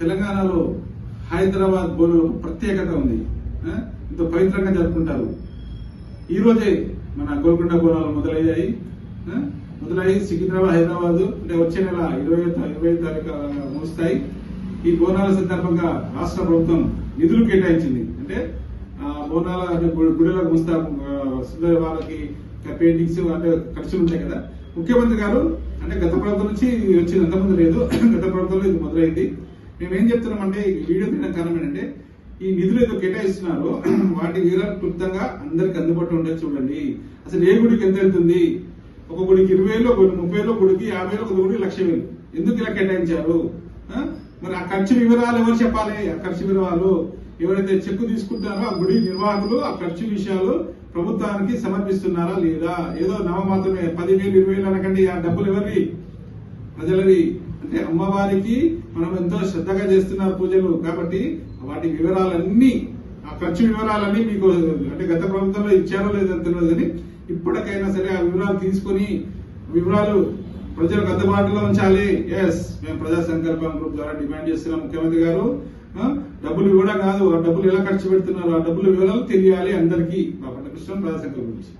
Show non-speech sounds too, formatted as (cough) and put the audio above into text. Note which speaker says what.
Speaker 1: తెలంగాణలో హైదరాబాద్ బోనాలు ప్రత్యేకత ఉంది. ఇంత ఎంతో పవిత్రంగా జరుపుకుంటారు. ఈరోజే మన గోల్కొండ బోనాలు మొదలయ్యాయి. మొదలయ్యి సికింద్రాబాద్ హైదరాబాద్ అంటే వచ్చే నెల ఇరవై ఇరవై తారీఖు ముగుస్తాయి. ఈ బోనాల సందర్భంగా రాష్ట్ర ప్రభుత్వం నిధులు కేటాయించింది. అంటే బోనాల అంటే గు- గుడిలకు ముస్తా సుందర వాళ్ళకి పెయింటింగ్స్ అంటే ఖర్చులు ఉంటాయి కదా. ముఖ్యమంత్రి గారు అంటే గత ప్రభుత్వం నుంచి వచ్చింది అంతకుముందు లేదు. (clears throat) గత ప్రభుత్వంలో ఇది మొదలైంది. మేము ఏం చెప్తున్నామంటే ఈ వీడియో తీయడం కారణం ఏంటంటే ఈ నిధులు ఏదో కేటాయిస్తున్నారు (clears throat) వాటి వివరాలు క్లుప్తంగా అందరికి అందుబాటులో ఉండే చూడండి. అసలు ఏ గుడికి ఎంత వెళ్తుంది? ఒక గుడికి ఇరవై వేలు ఒక ముప్పై వేలు గుడికి యాభై వేలు ఒక గుడికి లక్ష వేలు. ఎందుకు ఇలా కేటాయించారు? మరి ఆ ఖర్చు వివరాలు ఎవరు చెప్పాలి? ఆ ఖర్చు వివరాలు ఎవరైతే చెక్కు తీసుకుంటారో ఆ గుడి నిర్వాహకులు ఆ ఖర్చు విషయాలు ప్రభుత్వానికి సమర్పిస్తున్నారా లేదా? ఏదో నవ మాత్రమే పదివేలు ఇరవై వేలు అనకండి ఆ డబ్బులు ఎవరివి? ప్రజలది అంటే అమ్మవారికి మనం ఎంతో శ్రద్ధగా చేస్తున్నారు పూజలు కాబట్టి వాటి వివరాలన్నీ ఆ ఖర్చు వివరాలన్నీ మీకు అంటే గత ప్రభుత్వంలో ఇచ్చారో లేదో తెలియదు కానీ ఇప్పటికైనా సరే ఆ వివరాలు తీసుకొని వివరాలు ప్రజలకు అందుబాటులో ఉంచాలి. ఎస్ మేము ప్రజా సంకల్పం గ్రూప్ ద్వారా డిమాండ్ చేస్తున్నాం. ముఖ్యమంత్రి గారు డబ్బులు ఇవ్వడం కాదు. ఆ డబ్బులు ఎలా ఖర్చు పెడుతున్నారు ఆ డబ్బులు వివరాలు తెలియాలి అందరికీ. బాపట్ల కృష్ణ ప్రజా సంకల్పం గురించి